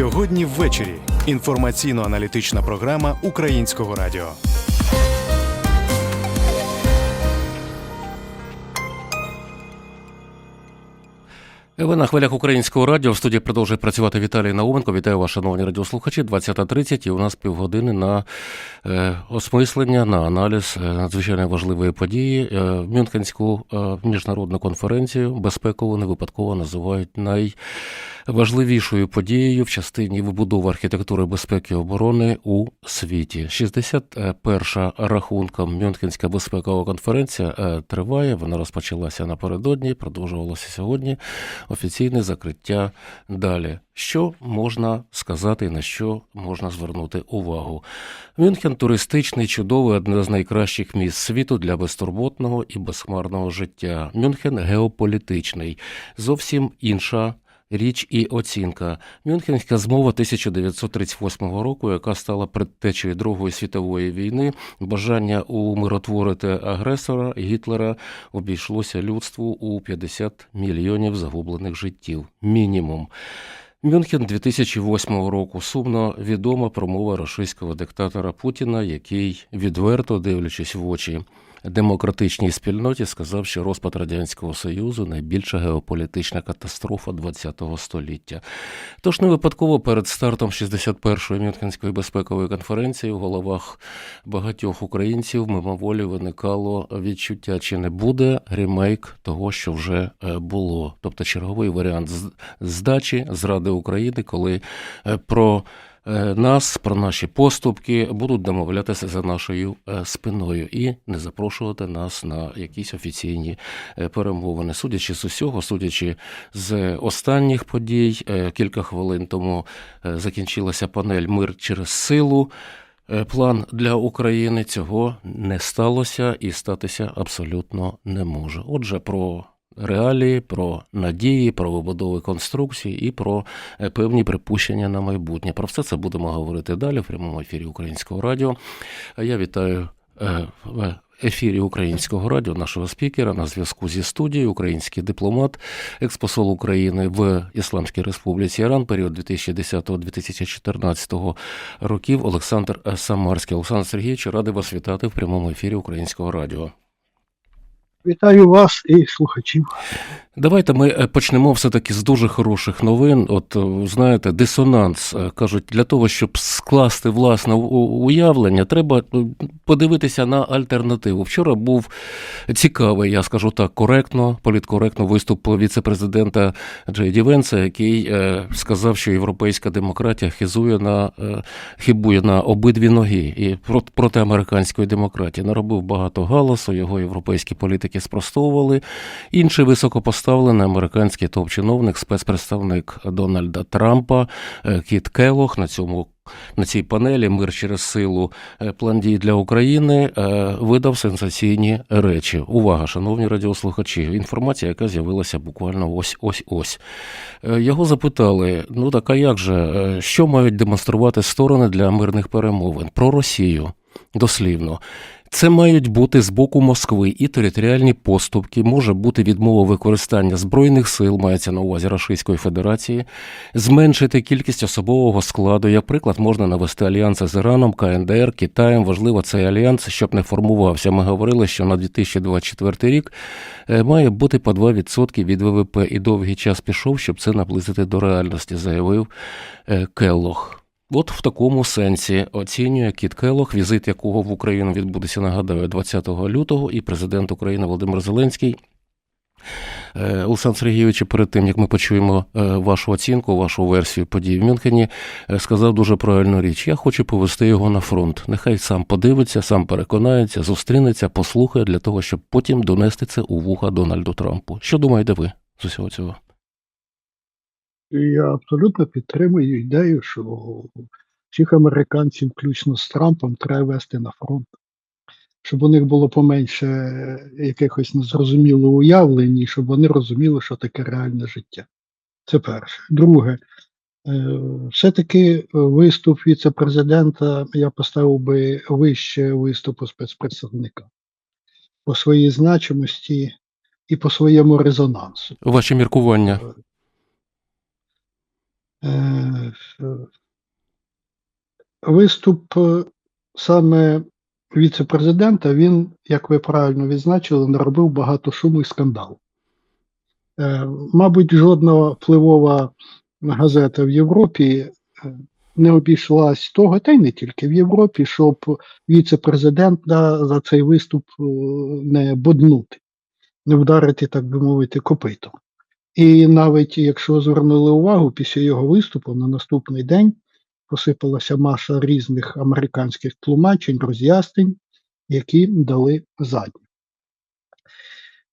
Сьогодні ввечері інформаційно-аналітична програма Українського радіо. Ви на хвилях українського радіо в студії продовжує працювати Віталій Науменко. Вітаю вас, шановні радіослухачі. 20.30 і у нас півгодини на е, осмислення, на аналіз е, надзвичайно важливої події. Е, Мюнхенську міжнародну конференцію безпекову не випадково називають найважливішою подією в частині вибудови архітектури безпеки і оборони у світі. 61-ша рахунком Мюнхенська безпекова конференція е, триває. Вона розпочалася напередодні, продовжувалася сьогодні офіційне закриття далі. Що можна сказати, на що можна звернути увагу? Мюнхен туристичний, чудовий, одне з найкращих місць світу для безтурботного і безхмарного життя. Мюнхен геополітичний, зовсім інша. Річ і оцінка. Мюнхенська змова 1938 року, яка стала предтечею Другої світової війни, бажання умиротворити агресора Гітлера обійшлося людству у 50 мільйонів загублених життів. Мінімум. Мюнхен 2008 року сумно відома промова російського диктатора Путіна, який відверто дивлячись в очі демократичній спільноті, сказав, що розпад радянського союзу найбільша геополітична катастрофа ХХ століття. Тож не випадково перед стартом 61-ї Мюнхенської безпекової конференції в головах багатьох українців мимоволі виникало відчуття, чи не буде ремейк того, що вже е, було, тобто черговий варіант здачі зради України, коли е, про нас, про наші поступки будуть домовлятися за нашою е, спиною і не запрошувати нас на якісь офіційні е, перемовини. Судячи з усього, судячи з останніх подій, е, кілька хвилин тому е, закінчилася панель Мир через силу. Е, План для України цього не сталося і статися абсолютно не може. Отже, про реалії, про надії, про вибудови конструкції і про е, певні припущення на майбутнє. Про все це будемо говорити далі в прямому ефірі Українського радіо. Я вітаю е, в ефірі Українського радіо нашого спікера на зв'язку зі студією, український дипломат, експосол України в Ісламській Республіці Іран, період 2010-2014 років. Олександр Самарський. Олександр Сергійович, радий вас вітати в прямому ефірі Українського радіо. Вітаю вас і слухачів. Давайте ми е, почнемо все-таки з дуже хороших новин. От е, знаєте, дисонанс е, кажуть, для того, щоб скласти власне уявлення, треба подивитися на альтернативу. Вчора був цікавий, я скажу так, коректно, політкоректно виступ віце-президента Джей Ді Венса, який сказав, що європейська демократія хизує на хибує на обидві ноги і проти, американської демократії. Наробив багато галасу, його європейські політики спростовували. Інший високопоставлений американський топ-чиновник, спецпредставник Дональда Трампа е, Кіт Келох на цьому. На цій панелі Мир через силу е, план дій для України е, видав сенсаційні речі. Увага, шановні радіослухачі. Інформація, яка з'явилася буквально ось ось ось. Його запитали: ну так а як же, що мають демонструвати сторони для мирних перемовин? Про Росію дослівно. Це мають бути з боку Москви і територіальні поступки, може бути відмова використання збройних сил, мається на увазі Російської Федерації, зменшити кількість особового складу. Як приклад, можна навести альянси з Іраном, КНДР, Китаєм. Важливо цей альянс, щоб не формувався. Ми говорили, що на 2024 рік е, має бути по 2% від ВВП, і довгий час пішов, щоб це наблизити до реальності, заявив е, Келлох. От в такому сенсі оцінює Кіт Келох, візит якого в Україну відбудеться, нагадаю, 20 лютого, і президент України Володимир Зеленський. Е, Олександр Сергійович, перед тим як ми почуємо е, вашу оцінку, вашу версію подій в Мюнхені, е, сказав дуже правильну річ. Я хочу повести його на фронт. Нехай сам подивиться, сам переконається, зустрінеться, послухає для того, щоб потім донести це у вуха Дональду Трампу. Що думаєте ви з усього цього? Я абсолютно підтримую ідею, що всіх американців, включно з Трампом, треба вести на фронт, щоб у них було поменше якихось незрозумілого уявлень, і щоб вони розуміли, що таке реальне життя. Це перше. Друге, е, все-таки виступ віце-президента я поставив би вище виступу спецпредставника по своїй значимості і по своєму резонансу. Ваші міркування? Е, Виступ е, саме віце-президента, він, як ви правильно відзначили, наробив багато шуму і скандалу. Е, Мабуть, жодна впливова газета в Європі не обійшлась того, та й не тільки в Європі, щоб віце-президента за цей виступ не боднути, не вдарити, так би мовити, копитом. І навіть якщо звернули увагу, після його виступу на наступний день посипалася маса різних американських тлумачень, роз'яснень, які дали задні.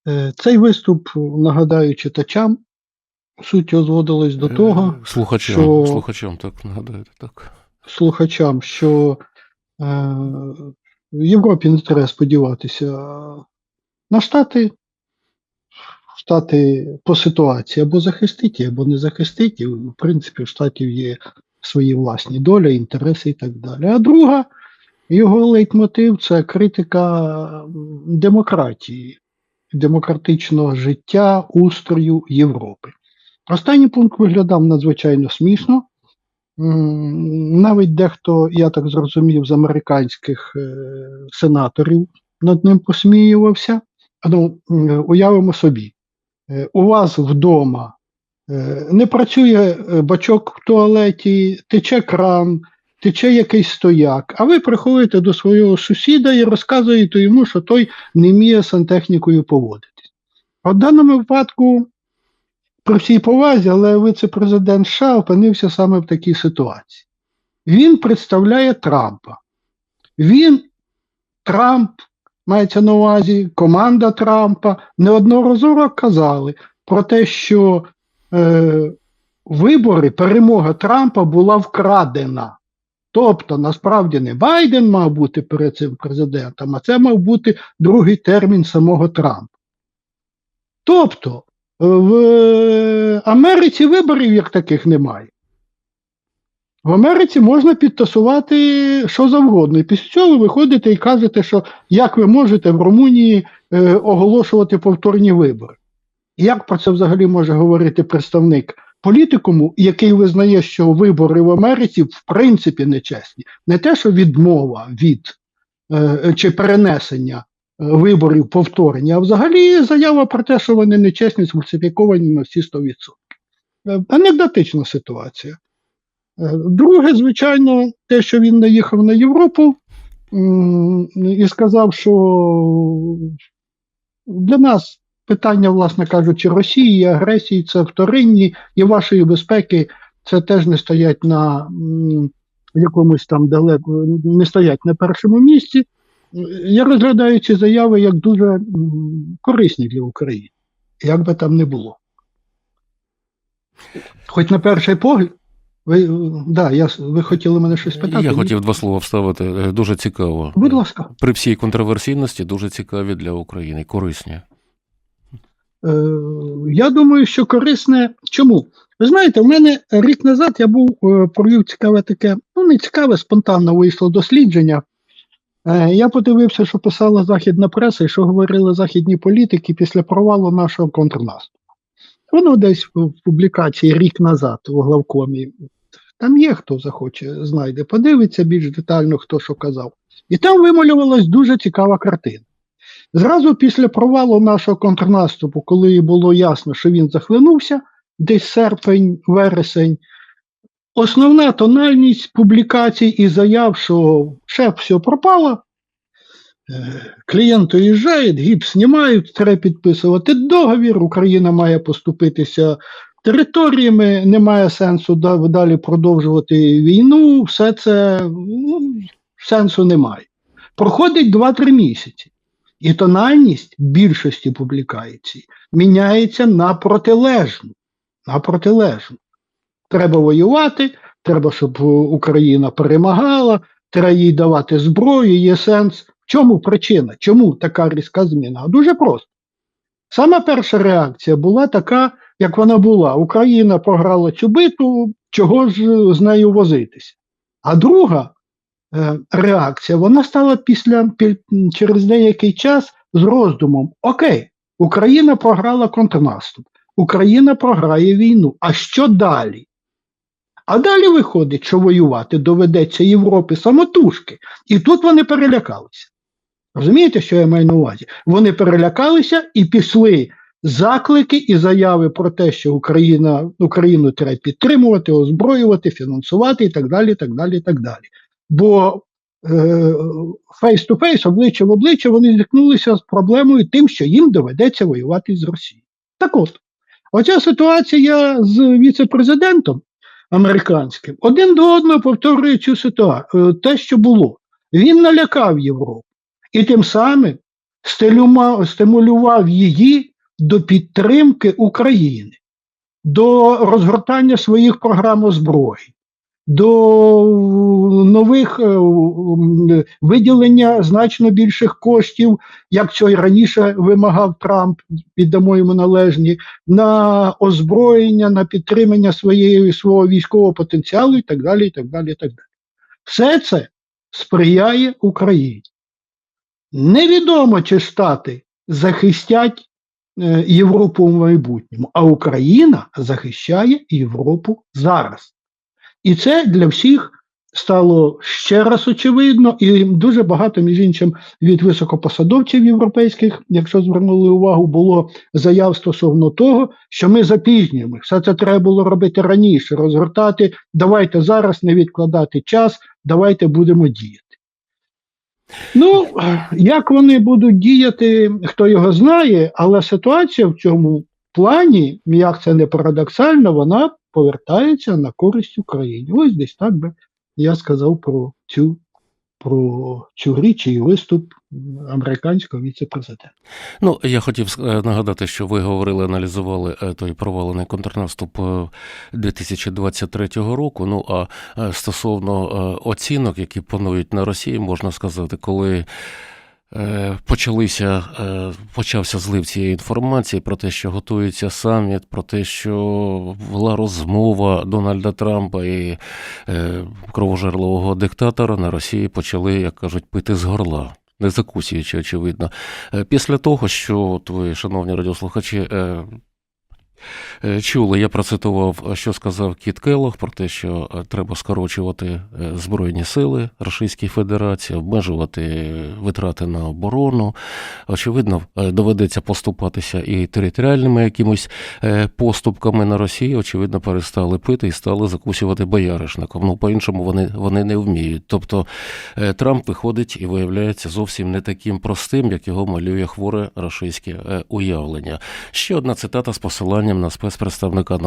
Е, Цей виступ, нагадаю читачам, суть його до того, Е, Слухачам, що- слухачам, так нагадаєте, так. слухачам, що е, в Європі не треба сподіватися на Штати. Штати по ситуації або захистить, або не захистить. В принципі, в Штатів є свої власні долі, інтереси і так далі. А друга, його лейтмотив це критика демократії, демократичного життя, устрою Європи. Останній пункт виглядав надзвичайно смішно. Навіть дехто, я так зрозумів, з американських е, сенаторів над ним посміювався. Ну, уявимо собі, у вас вдома е, не працює е, бачок в туалеті, тече кран, тече якийсь стояк, а ви приходите до свого сусіда і розказуєте йому, що той не вміє сантехнікою поводитись. В даному випадку при всій повазі, але віце-президент США опинився саме в такій ситуації. Він представляє Трампа. Він, Трамп, мається на увазі, команда Трампа неодноразово казали про те, що е, вибори, перемога Трампа була вкрадена. Тобто, насправді не Байден мав бути перед цим президентом, а це мав бути другий термін самого Трампа. Тобто, в Америці виборів як таких немає. В Америці можна підтасувати що завгодно. І після цього ви виходите і кажете, що як ви можете в Румунії е, оголошувати повторні вибори. І Як про це взагалі може говорити представник політикуму, який визнає, що вибори в Америці в принципі нечесні? Не те, що відмова від е, чи перенесення е, виборів повторення, а взагалі заява про те, що вони нечесні, сфальсифіковані на всі 100%. Е, Анекдотична ситуація. Друге, звичайно, те, що він наїхав на Європу і сказав, що для нас питання, власне кажучи, Росії і агресії це вторинні, і вашої безпеки це теж не стоять на якомусь там далеко, не стоять на першому місці. Я розглядаю ці заяви як дуже корисні для України, як би там не було. Хоч на перший погляд, ви, е, да, я, ви хотіли мене щось питати? Я хотів два слова вставити. Е, Дуже цікаво. Будь ласка. При всій контроверсійності дуже цікаві для України, корисні. Е, я думаю, що корисне. Чому? Ви знаєте, в мене рік назад я був провів цікаве таке, ну не цікаве, спонтанно вийшло дослідження. Я подивився, що писала західна преса і що говорили західні політики після провалу нашого контрнаступу. Воно десь в публікації рік назад у главкомі. Там є хто захоче, знайде, подивиться більш детально, хто що казав. І там вималювалась дуже цікава картина. Зразу після провалу нашого контрнаступу, коли було ясно, що він захлинувся, десь серпень, вересень, основна тональність публікацій і заяв, що шеф все пропало, е, клієнт уїжджає, гіпс знімають, треба підписувати договір, Україна має поступитися територіями, немає сенсу далі продовжувати війну, все це ну, сенсу немає. Проходить 2-3 місяці. І тональність більшості публікацій міняється на протилежну. На протилежну. Треба воювати, треба, щоб Україна перемагала, треба їй давати зброю, є сенс. В чому причина? Чому така різка зміна? Дуже просто. Сама перша реакція була така, як вона була. Україна програла цю битву, чого ж з нею возитися. А друга е, реакція, вона стала після пі- через деякий час з роздумом: Окей, Україна програла контрнаступ, Україна програє війну. А що далі? А далі виходить, що воювати доведеться Європі самотужки. І тут вони перелякалися. Розумієте, що я маю на увазі? Вони перелякалися і пішли заклики і заяви про те, що Україна, Україну треба підтримувати, озброювати, фінансувати і так далі. так далі, так далі. Бо фейс-ту-фейс, обличчя в обличчя, вони зіткнулися з проблемою тим, що їм доведеться воювати з Росією. Так от, оця ситуація з віце-президентом американським один до одного повторює цю ситуацію, те, що було. Він налякав Європу і тим самим стимулював її до підтримки України, до розгортання своїх програм озброєнь, до нових е, виділення значно більших коштів, як це і раніше вимагав Трамп, віддамо йому належні, на озброєння, на підтримання своєї свого військового потенціалу і так далі. і так далі, і так далі. Все це сприяє Україні. Невідомо, чи Штати захистять Європу в майбутньому, а Україна захищає Європу зараз. І це для всіх стало ще раз очевидно, і дуже багато, між іншим, від високопосадовців європейських, якщо звернули увагу, було заяв стосовно того, що ми запізнюємо. Все це треба було робити раніше, розгортати. Давайте зараз не відкладати час, давайте будемо діяти. Ну, як вони будуть діяти, хто його знає, але ситуація в цьому плані, як це не парадоксально, вона повертається на користь Україні. Ось десь так би я сказав про цю про цю річ і виступ американського віце-президента. Ну, я хотів е, нагадати, що ви говорили, аналізували е, той провалений контрнаступ 2023 е, року. Ну а стосовно оцінок, які панують на Росії, можна сказати, коли. Почалися, почався злив цієї інформації про те, що готується саміт, про те, що була розмова Дональда Трампа і кровожерливого диктатора на Росії почали, як кажуть, пити з горла. Не закусуючи, очевидно. Після того, що твої шановні радіослухачі Е, чули, я процитував, що сказав Кіт Келлог про те, що е, треба скорочувати е, Збройні сили Російської Федерації, обмежувати витрати на оборону. Очевидно, доведеться поступатися і територіальними якимось поступками на Росії, очевидно, перестали пити і стали закусувати бояришником. Ну, по-іншому вони вони не вміють. Тобто Трамп виходить і виявляється зовсім не таким простим, як його малює хворе російське уявлення. Ще одна цитата з посиланням на спецпредставника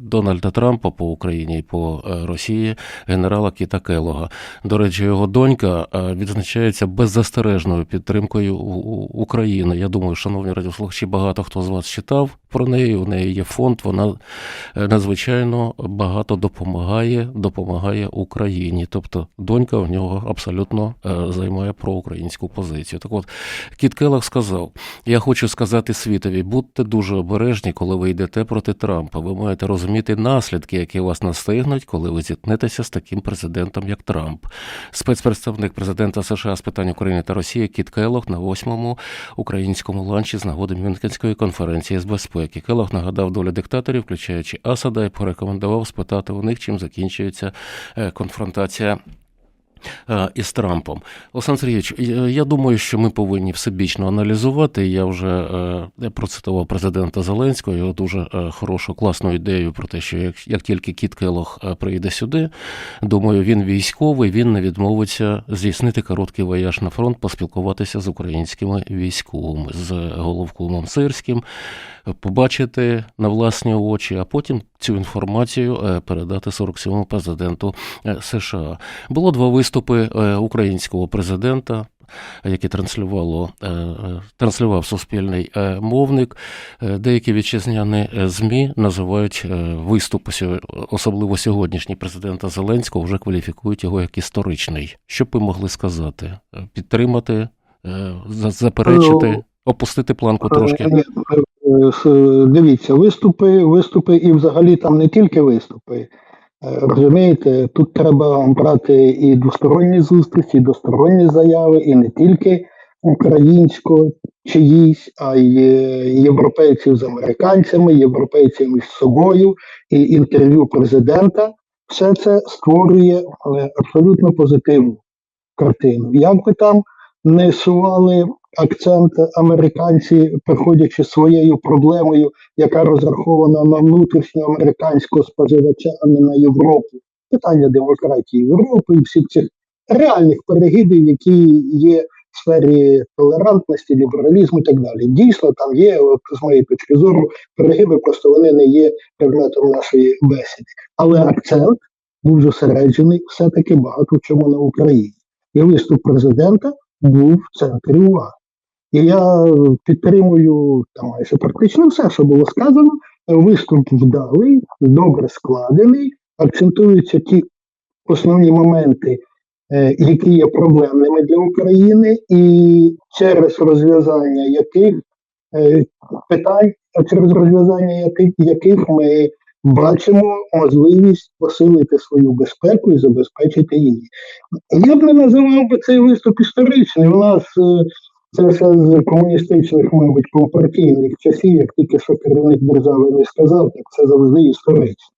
Дональда Трампа по Україні і по е, Росії, генерала Кіта Келога. До речі, його донька е, відзначається беззастережною підтримкою України. Я думаю, шановні радіослухачі, багато хто з вас читав про неї. У неї є фонд. Вона е, надзвичайно багато допомагає, допомагає Україні. Тобто донька в нього абсолютно займає проукраїнську позицію. Так от Кіт Келог сказав: я хочу сказати світові, будьте дуже обережні, коли ви йдете проти Трампа. Ви маєте розуміти наслідки, які вас настигнуть, коли ви зіткнетеся з таким президентом, як Трамп. Спецпредставник президента США з питань України та Росії Кіт Келох на восьмому українському ланчі з нагоди Мюнхенської конференції з безпеки. Келох нагадав долю диктаторів, включаючи Асада, і порекомендував спитати у них, чим закінчується е, конфронтація із Трампом. Олександр Сергійович, я думаю, що ми повинні всебічно аналізувати. Я вже е, процитував президента Зеленського, його дуже е, хорошу, класну ідею про те, що як, як тільки Кіт Келох приїде сюди, думаю, він військовий, він не відмовиться здійснити короткий вояж на фронт, поспілкуватися з українськими військовими, з головкомом Сирським побачити на власні очі, а потім цю інформацію е, передати 47-му президенту е, США. Було два виступи е, українського президента. Які транслювало транслював суспільний мовник, деякі вітчизняні змі називають виступ, особливо сьогоднішній президента Зеленського, вже кваліфікують його як історичний. Що б ви могли сказати? Підтримати, заперечити, опустити планку трошки? Е, дивіться, виступи, виступи і взагалі там не тільки виступи. Е, розумієте, тут треба брати і двосторонні зустрічі, і двосторонні заяви, і не тільки українсько чиїсь, а й е, європейців з американцями, європейців між собою, і інтерв'ю президента все це створює абсолютно позитивну картину. Як би там не сували акцент американці, приходячи своєю проблемою, яка розрахована на внутрішньоамериканського споживача, а не на Європу. Питання демократії Європи і всіх цих реальних перегибів, які є в сфері толерантності, лібералізму і так далі. Дійсно, там є, от, з моєї точки зору, перегиби, просто вони не є предметом нашої бесіди. Але акцент був зосереджений все-таки багато в чому на Україні. І виступ президента був в центрі уваги. І я підтримую там майже практично все, що було сказано. Виступ вдалий, добре складений, акцентуються ті основні моменти, е, які є проблемними для України, і через розв'язання яких е, питань, через розв'язання яких ми бачимо можливість посилити свою безпеку і забезпечити її. Я б не називав би цей виступ історичним. У нас е, це ще з комуністичних, мабуть, компартійних часів, як тільки що керівник держави не сказав, так це завжди історично.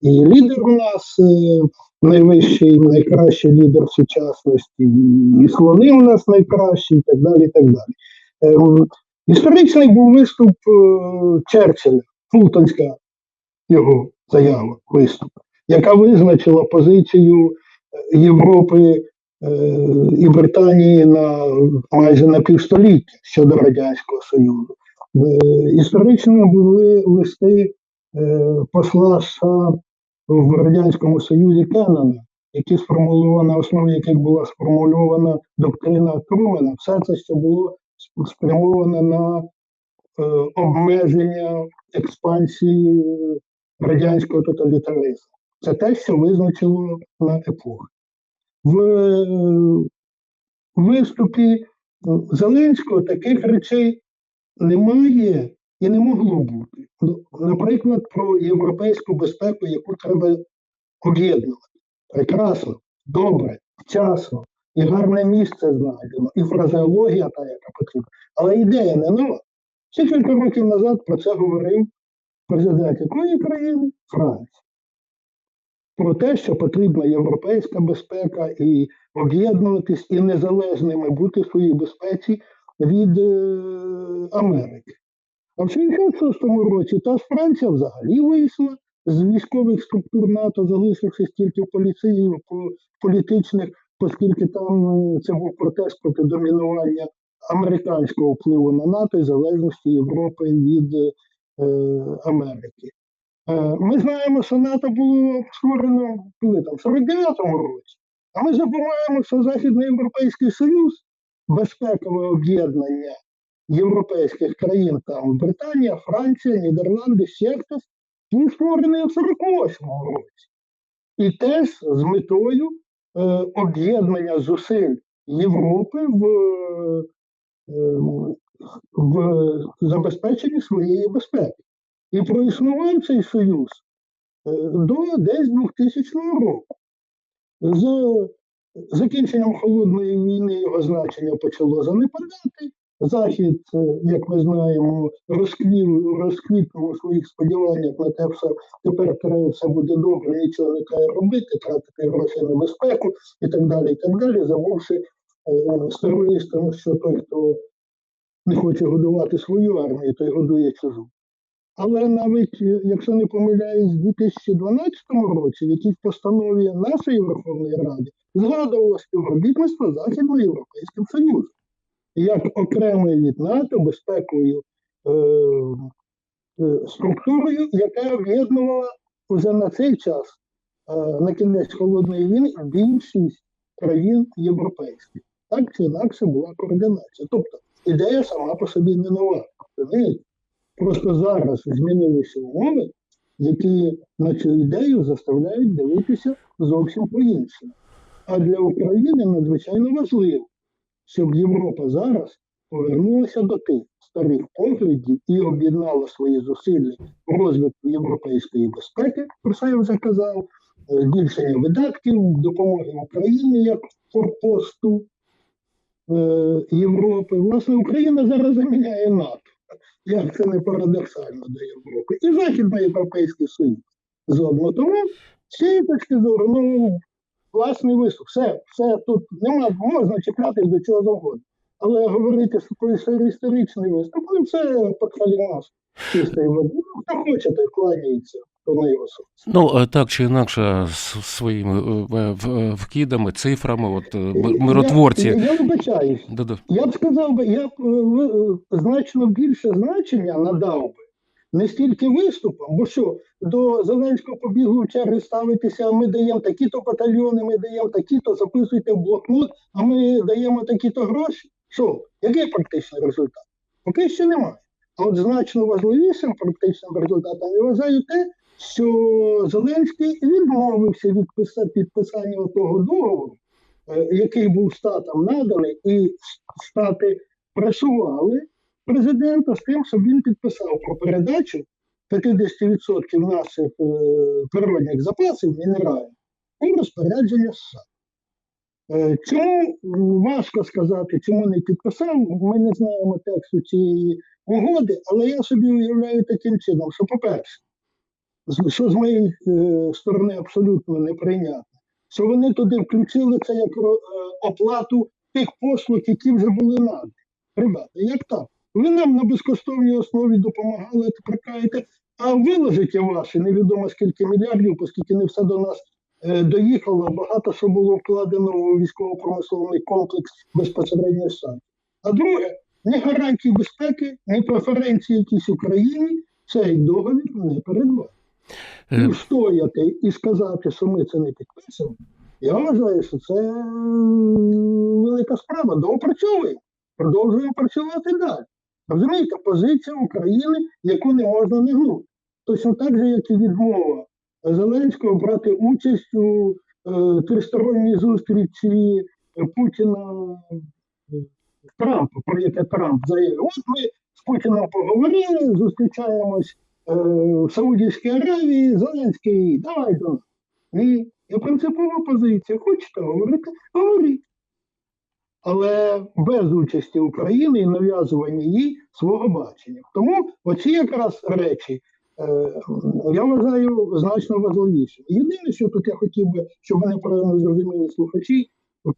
І лідер у нас е, найвищий, найкращий лідер сучасності, і слони у нас найкращі, і так далі. І так далі. Ем, Історичний був виступ е, Черчилля, Фултонська його заява, виступ, яка визначила позицію е, Європи е, і Британії на майже на півстоліття щодо Радянського Союзу. Е, Історично були листи е, посла США в Радянському Союзі Кеннона, які сформульована, на основі яких була сформульована доктрина Трумена. Все це, що було сп- спрямоване на е, обмеження експансії радянського тоталітаризму. Це те, що визначило на епоху. В е, виступі Зеленського таких речей немає і не могло бути. Ну, Наприклад, про європейську безпеку, яку треба об'єднувати. Прекрасно, добре, вчасно, і гарне місце знайдено, і фразеологія та, яка потрібна. Але ідея не нова. Ще кілька років назад про це говорив президент якої країни? Франції. Про те, що потрібна європейська безпека і об'єднуватись і незалежними бути в своїй безпеці від е, Америки. А в 66-му році та ж Франція взагалі вийшла з військових структур НАТО, залишившись тільки в поліції, політичних, оскільки там е, це був протест проти домінування американського впливу на НАТО і залежності Європи від е, Америки. Е, Ми знаємо, що НАТО було створено коли там, в 49-му році, а ми забуваємо, що Західноєвропейський Союз, безпекове об'єднання європейських країн, там Британія, Франція, Нідерланди, ще він створений в 48-му році. І теж з метою е, об'єднання зусиль Європи в, е, в забезпеченні своєї безпеки. І проіснував цей союз е, до десь 2000 року. З закінченням холодної війни його значення почало занепадати. Захід, е, як ми знаємо, розквів, розквітнув у своїх сподіваннях на те, що тепер треба все буде добре, нічого не треба робити, тратити гроші на безпеку і так далі, і так далі, забувши е, з терористами, що той, хто не хоче годувати свою армію, той годує чужу. Але навіть, е, якщо не помиляюсь, в 2012 році в якійсь постанові нашої Верховної Ради згадувало співробітництво Західноєвропейським Союзом як окремою від НАТО безпековою е, е, структурою, яка об'єднувала вже на цей час, е, на кінець холодної війни, більшість країн європейських. Так чи інакше була координація. Тобто ідея сама по собі не нова. розумієте? Просто зараз змінилися умови, які на цю ідею заставляють дивитися зовсім по-іншому. А для України надзвичайно важливо, щоб Європа зараз повернулася до тих старих поглядів і об'єднала свої зусилля в розвитку європейської безпеки, про це я вже казав, е, збільшення видатків, допомоги Україні як форпосту Європи. Власне, Україна зараз заміняє НАТО. Як це не парадоксально для Європи. І Західноєвропейський Союз. Заодно тому цієї точки зору, ну, власний виступ, все, все тут нема, можна чіплятись до чого завгодно. Але говорити, про істор- історичний виступ, ну це подхалімас чистої води. Ну, хто хоче, той кланяється, Ну, е, так чи інакше, з своїми е, вкидами, цифрами, от е, миротворці. Я, я вибачаюсь. Да-да. Я б сказав би, я б значно більше значення надав би не стільки виступам, бо що до Зеленського побігли в черги ставитися, а ми даємо такі-то батальйони, ми даємо такі-то, записуйте в блокнот, а ми даємо такі-то гроші. Що? Який практичний результат? Поки що немає. А от значно важливішим практичним результатом я вважаю те, що Зеленський відмовився від підписання того договору, е, який був штатам наданий, і штати пресували президента з тим, щоб він підписав про передачу 50% наших е, природних запасів мінералів у розпорядження США. Е, Чому важко сказати, чому не підписав? Ми не знаємо тексту цієї угоди, але я собі уявляю таким чином, що, по-перше, що з моєї е, сторони абсолютно неприйнятно, що вони туди включили це як е, оплату тих послуг, які вже були надані. Ребята, як так? Ви нам на безкоштовній основі допомагали, тепер кажете, а виложите ваші невідомо скільки мільярдів, оскільки не все до нас е, доїхало, багато що було вкладено у військово-промисловий комплекс безпосередньо сам. А друге, ні гарантій безпеки, ні преференції якісь Україні цей договір не передбачає. Е, І встояти і сказати, що ми це не підписуємо, я вважаю, що це велика справа. Доопрацьовуємо, продовжуємо працювати далі. Розумієте, позиція України, яку не можна не гнути. Точно так же, як і відмова Зеленського брати участь у е, тристоронній зустрічі Путіна е, Трампа, про яке Трамп заявив. От ми з Путіном поговорили, зустрічаємось в Саудівській Аравії, Зеленський, давай до. Ні, є принципова позиція. Хочете говорити? Говоріть. Але без участі України і нав'язування їй свого бачення. Тому оці якраз речі е, я вважаю значно важливіше. Єдине, що тут я хотів би, щоб мене правильно зрозуміли слухачі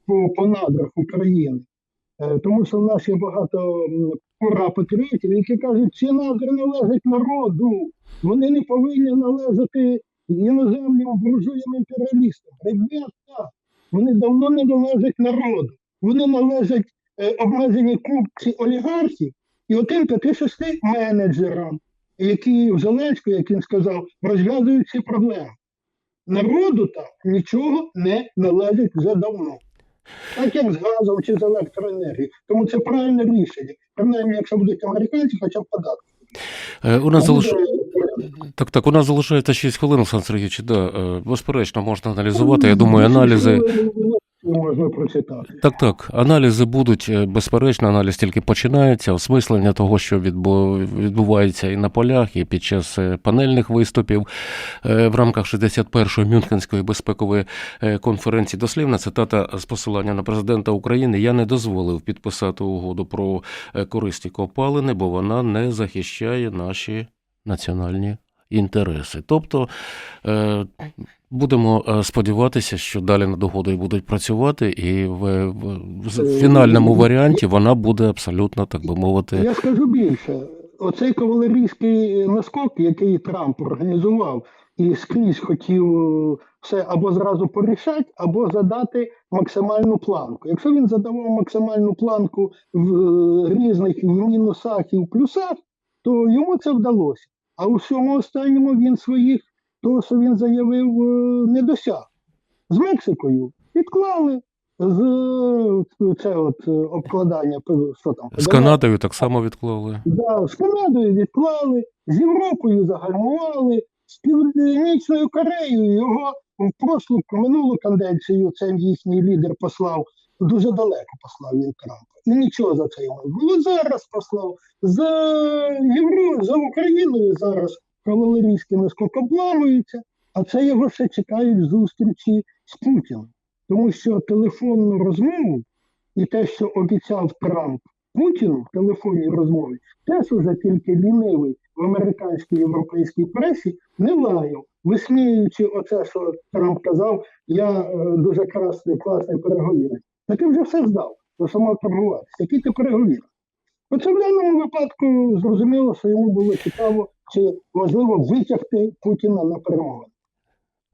по, по надрах України. Е, Тому що в нас є багато м, ура патріотів, які кажуть, ці надри належать народу, вони не повинні належати іноземним буржуям імперіалістам. Ребята, вони давно не належать народу. Вони належать е, обмеженій купці олігархів і отим п'яти-шести менеджерам, які в Зеленську, як він сказав, розв'язують ці проблеми. Народу там нічого не належить вже давно. Так як з газом чи з електроенергією. Тому це правильне рішення. Принаймні, якщо будуть американці, хоча б податки. е, У нас залиш... Так, так, у нас залишається 6 хвилин, Олександр Сергійович. Да, е, безперечно, можна аналізувати. Я думаю, аналізи. Можна прочитати. Так, так, аналізи будуть, е, безперечно, аналіз тільки починається, осмислення того, що відбу- відбувається і на полях, і під час е, панельних виступів е, в рамках 61-ї Мюнхенської безпекової конференції. Дослівна цитата з посилання на президента України: Я не дозволив підписати угоду про корисні копалини, бо вона не захищає наші національні інтереси. Тобто е, будемо е, сподіватися, що далі над угодою будуть працювати, і в, в фінальному варіанті вона буде абсолютно, так би мовити, Я скажу більше. Оцей кавалерійський наскок, який Трамп організував і скрізь хотів е, все або зразу порішати, або задати максимальну планку. Якщо він задавав максимальну планку в е, різних в мінусах і в плюсах, то йому це вдалося. А у всьому останньому він своїх, того, що він заявив, е, не досяг. З Мексикою відклали. З е, це от е, обкладання, що там з Канадою так само відклали. Да, з Канадою відклали, з Європою загальмували, з Північною Кореєю його в прошлу минулу канденцію цей їхній лідер послав дуже далеко послав він Трампа. І нічого за це йому. було. зараз послав за Євро, за Україною зараз кавалерійськими скокобламуються, а це його ще чекають зустрічі з Путіним. Тому що телефонну розмову і те, що обіцяв Трамп Путіну в телефонній розмові, теж уже тільки лінивий в американській європейській пресі не лаяв, висміюючи оце, що Трамп казав, я е, дуже красний, класний переговірник. Та ти вже все здав, то сама торгуватися. Який ти переговір? Оце в даному випадку зрозуміло, що йому було цікаво, чи можливо витягти Путіна на перемогу.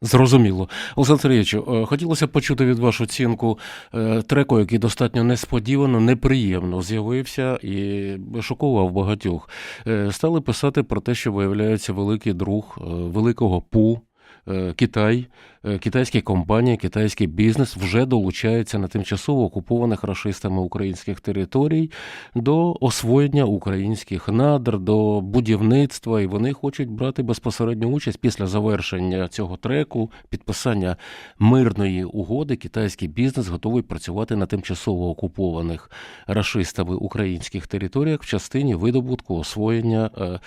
Зрозуміло. Олександр Сергійовичу, е, хотілося почути від вашу оцінку е, треку, який достатньо несподівано, неприємно з'явився і шокував багатьох. Е, Стали писати про те, що виявляється великий друг великого ПУ. Китай, китайські компанії, китайський бізнес вже долучаються на тимчасово окупованих рашистами українських територій до освоєння українських надр, до будівництва, і вони хочуть брати безпосередню участь після завершення цього треку, підписання мирної угоди. Китайський бізнес готовий працювати на тимчасово окупованих рашистами українських територіях в частині видобутку освоєння е,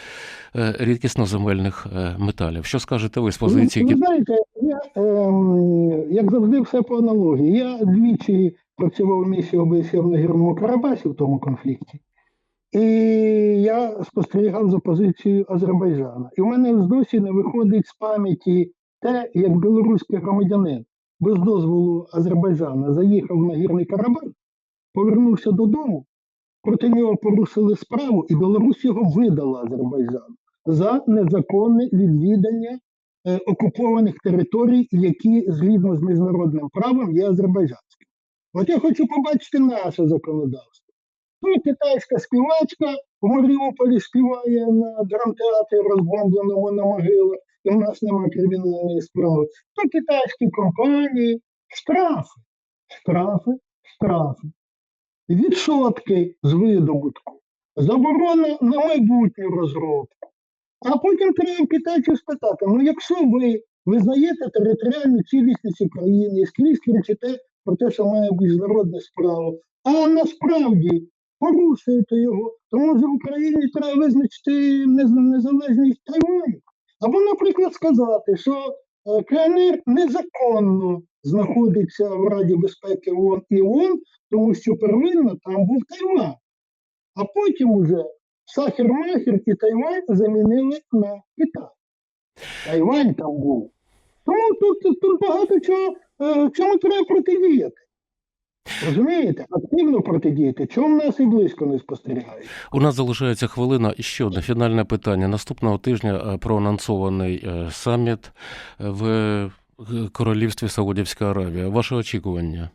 е, рідкісноземельних е, металів. Що скажете ви з позиції? Ви, ви знаєте, я, ем, як завжди, все по аналогії. Я двічі працював в місії ОБСЄ в Нагірному Карабасі в тому конфлікті. І я спостерігав за позицією Азербайджана. І в мене досі не виходить з пам'яті те, як білоруський громадянин без дозволу Азербайджана заїхав в Нагірний Карабах, повернувся додому, проти нього порушили справу, і Білорусь його видала Азербайджану за незаконне відвідання е, окупованих територій, які згідно з міжнародним правом є азербайджанськими. От я хочу побачити наше законодавство. Тут китайська співачка в Маріуполі співає на драмтеатрі, розбомбленому на могилах, і в нас немає кримінальної справи. То китайські компанії, штрафи, штрафи, штрафи, відсотки з видобутку, заборона на майбутню розробку. А потім треба китайців спитати: ну якщо ви визнаєте територіальну цілісність України скрізь кричите про те, що має міжнародне справу, а насправді порушуєте його, то може Україні треба визначити незалежність Тайваню. Або, наприклад, сказати, що е, КНР незаконно знаходиться в Раді безпеки ООН і ООН, тому що первинно там був Тайвань. А потім уже Сахер-Махер і Тайвань замінили на Китай. Тайвань там був. Тому тут, тут, багато чого, е, чому треба протидіяти. Розумієте? Активно протидіяти, чому нас і близько не спостерігають. У нас залишається хвилина. І ще одне фінальне питання. Наступного тижня е, проанонсований е, саміт в Королівстві Саудівська Аравія. Ваше очікування?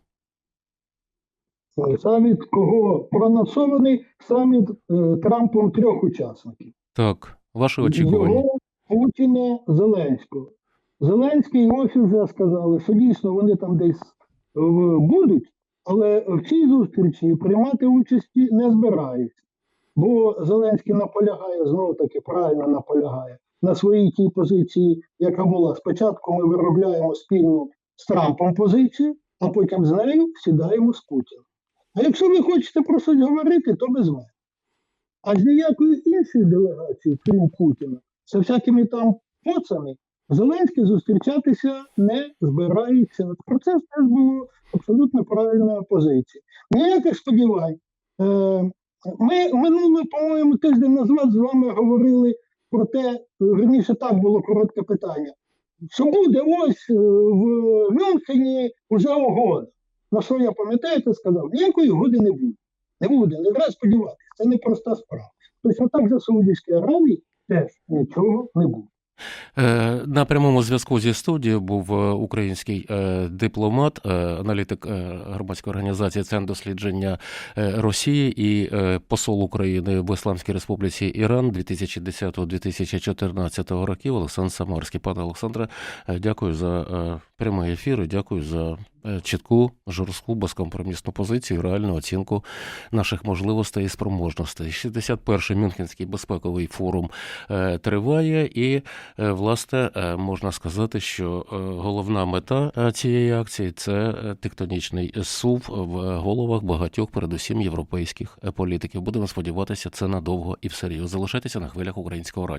Саміт кого проанонсований саміт е, Трампом трьох учасників. Так, ваше очікування. Його Путіна Зеленського. Зеленський і Офіс вже сказали, що дійсно вони там десь е, будуть, але в цій зустрічі приймати участі не збираються. Бо Зеленський наполягає, знову таки правильно наполягає на своїй тій позиції, яка була. Спочатку ми виробляємо спільну з Трампом позицію, а потім з нею сідаємо з Путіним. А якщо ви хочете про щось говорити, то без мене. А з ніякої іншої делегації, крім Путіна, з всякими там поцами, Зеленський зустрічатися не збирається. Про це теж була абсолютно правильна позиція. Ніяких сподівань. Е, Ми минулий, по-моєму, тиждень назад з вами говорили про те, верніше так було коротке питання. Що буде ось е, в Мюнхені вже угода. На що я пам'ятаєте, сказав, ніякої угоди не буде. Не буде, не треба сподіватися. Це не проста справа. Точно так же в Саудівській Аравії теж нічого не буде. Е, На прямому зв'язку зі студією був е, український е, дипломат, аналітик громадської організації Центр дослідження Росії і посол України в Ісламській Республіці Іран 2010-2014 років Олександр Самарський. Пане Олександре, дякую за прямий ефір і дякую за чітку, жорстку, безкомпромісну позицію, реальну оцінку наших можливостей і спроможностей. 61-й Мюнхенський безпековий форум е, триває і Е, Власне, е, можна сказати, що е, головна мета е, цієї акції це е, тектонічний сув в головах багатьох, передусім європейських е, політиків. Будемо сподіватися, це надовго і всерйоз. Залишайтеся на хвилях українського радіо.